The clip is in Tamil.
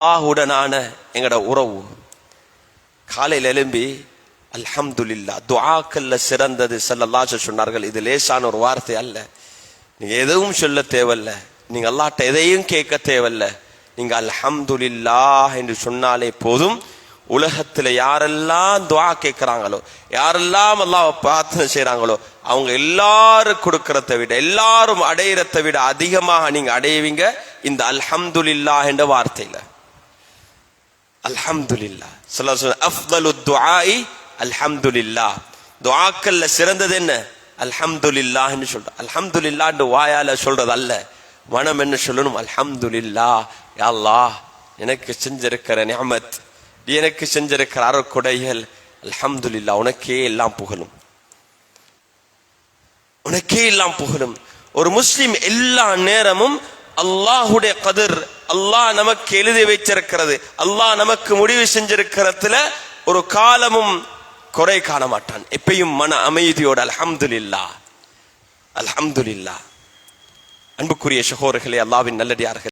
ஆஹுடனான எங்களோட உறவு. காலையில் எழும்பி அல்ஹம்துலில்லா துஆக்கல்ல சிறந்தது செல்லல்லா சொன்னார்கள். இது லேசான ஒரு வார்த்தை அல்ல. நீங்க எதுவும் சொல்ல தேவையில்ல. நீங்க அல்லாட்ட எதையும் கேட்க தேவையில்ல. நீங்க அல்ஹம்துல்லா என்று சொன்னாலே போதும். உலகத்துல யாரெல்லாம் துவா கேட்கிறாங்களோ யாரெல்லாம் அல்லாஹ் பிரார்த்தனை செய்கிறாங்களோ அவங்க எல்லாரும் கொடுக்கறத விட எல்லாரும் அடையிறத விட அதிகமாக நீங்க அடைவீங்க இந்த அல்ஹம்துல்லா என்ற வார்த்தையில. அல்ஹம்துலில்லா. சொல்ல சொல்ல அஃபலு துஆஇ அல்ஹம்துலில்லா துஆக்கல்ல சிறந்தது என்ன? அல்ஹம்துலில்லாஹ்னு சொல்ற அல்ஹம்துலில்லாஹ்னு வாயால சொல்றது அல்ல. மனம் என்ன சொல்லணும்? அல்ஹம்துலில்லா யா அல்லாஹ் எனக்கு செஞ்சிருக்கிற நியமத் எனக்கு செஞ்சிருக்கிற அறக்குடைகள் அல்ஹம்துலில்லா உனக்கே எல்லாம் புகழும். உனக்கே எல்லாம் புகழும். ஒரு முஸ்லீம் எல்லா நேரமும் அல்லாஹுடைய கதிர் அல்லாஹ் நமக்கு எழுதி வைச்சிருக்கிறது அல்லாஹ் நமக்கு முடிவு செஞ்சிருக்கிறதுல ஒரு காலமும் குறை காண மாட்டான். எப்பயும் மன அமைதியோட அல்ஹம்துலில்லா அல்ஹம்துலில்லா. அன்புக்குரிய சகோதரர்களே அல்லாவின் நல்லடியார்கள்.